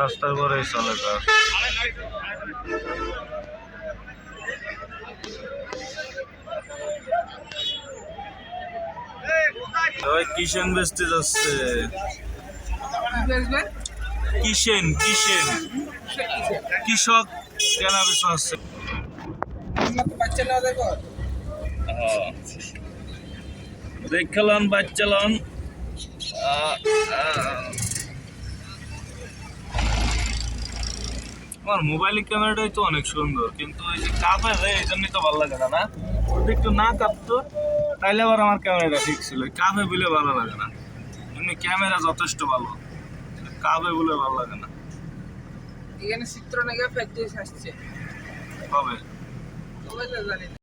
রাস্তার পরেই চলে কাজ কিষেন বেচতে যাচ্ছে। কিষেন কিষেন কৃষক বেচা হচ্ছে। দেখলাম বাচ্চালাম। আমার মোবাইলের ক্যামেরাটাই তো অনেক সুন্দর, কিন্তু এই যে কাপে রে এই জন্যই তো ভালো লাগে না না? যদি একটু না কাঁপতো, তাইলে আবার আমার ক্যামেরাটা ঠিক ছিল। কাপে বলে ভালো লাগে না। এমনি ক্যামেরা যথেষ্ট ভালো। কাপে বলে ভালো লাগে না। এখানে চিত্রনায়িকা প্র্যাকটিস আসছে। কবে কবে জানি না।